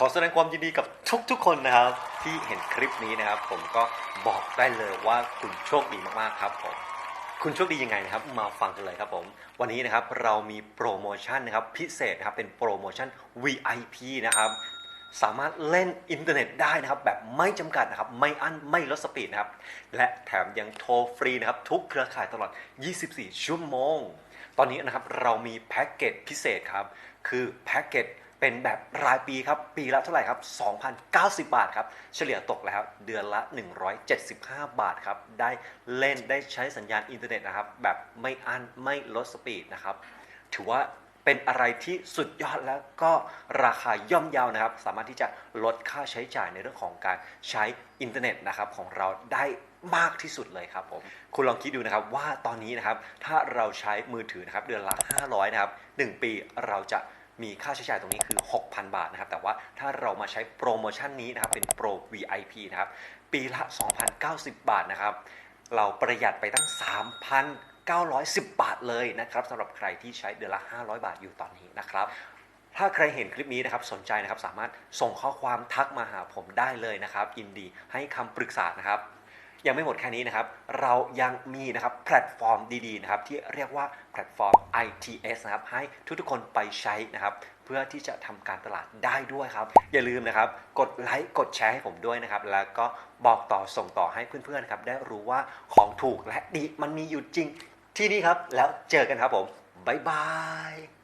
ขอแสดงความยินดีกับทุกๆคนนะครับ ที่เห็นคลิปนี้นะครับ ผมก็บอกได้เลยว่าคุณโชคดีมากๆครับผมคุณโชคดียังไงนะครับ มาฟังกันเลยครับผม วันนี้นะครับเรามีโปรโมชั่นนะครับพิเศษนะครับเป็นโปรโมชั่น VIP นะครับสามารถเล่นอินเทอร์เน็ตได้นะครับ แบบไม่จำกัดนะครับ ไม่อั้นไม่ลดสปีดนะครับ และแถมยังโทรฟรีนะครับ ทุกเครือข่ายตลอด 24 ชั่วโมง ตอนนี้นะครับเรามีแพ็กเกจพิเศษครับ คือแพ็กเกจ เป็นแบบรายปีครับ ปีละเท่าไหร่ครับ 2,090 บาทครับ เฉลี่ยตกแล้วเดือนละ 175 บาทครับ ได้เล่นได้ใช้สัญญาณอินเทอร์เน็ตนะครับ แบบไม่อั้นไม่ลดสปีดนะครับ ถือว่าเป็นอะไรที่สุดยอดแล้วก็ราคาย่อมเยาวนะครับ สามารถที่จะลดค่าใช้จ่ายในเรื่องของการใช้อินเทอร์เน็ตนะครับของเราได้มากที่สุดเลยครับผม คุณลองคิดดูนะครับว่าตอนนี้นะครับ ถ้าเราใช้มือถือนะครับเดือนละ 500 นะครับ 1 ปีเราจะ มีค่าใช้จ่ายตรงนี้คือ 6,000 บาทนะครับ แต่ว่าถ้าเรามาใช้โปรโมชั่นนี้นะครับ เป็นโปร VIP นะครับ ปีละ 2,090 บาทนะครับ เราประหยัดไปตั้ง 3,910 บาทเลยนะครับสำหรับใครที่ใช้เดือนละ 500 บาทอยู่ตอนนี้นะครับถ้าใครเห็นคลิปนี้นะครับสนใจนะครับสามารถส่งข้อความทักมาหาผมได้เลยนะครับยินดีให้คำปรึกษานะครับ ยังไม่หมดแค่นี้นะครับ เรายังมีนะครับแพลตฟอร์มดีๆนะครับที่เรียกว่าแพลตฟอร์ม ITS นะครับให้ทุกๆคนไปใช้นะครับเพื่อที่จะทำการตลาดได้ด้วยครับ อย่าลืมนะครับกดไลค์กดแชร์ให้ผมด้วยนะครับ แล้วก็บอกต่อส่งต่อให้เพื่อนๆครับได้รู้ว่าของถูกและดีมันมีอยู่จริงที่นี่ครับ แล้วเจอกันครับผมบ๊ายบาย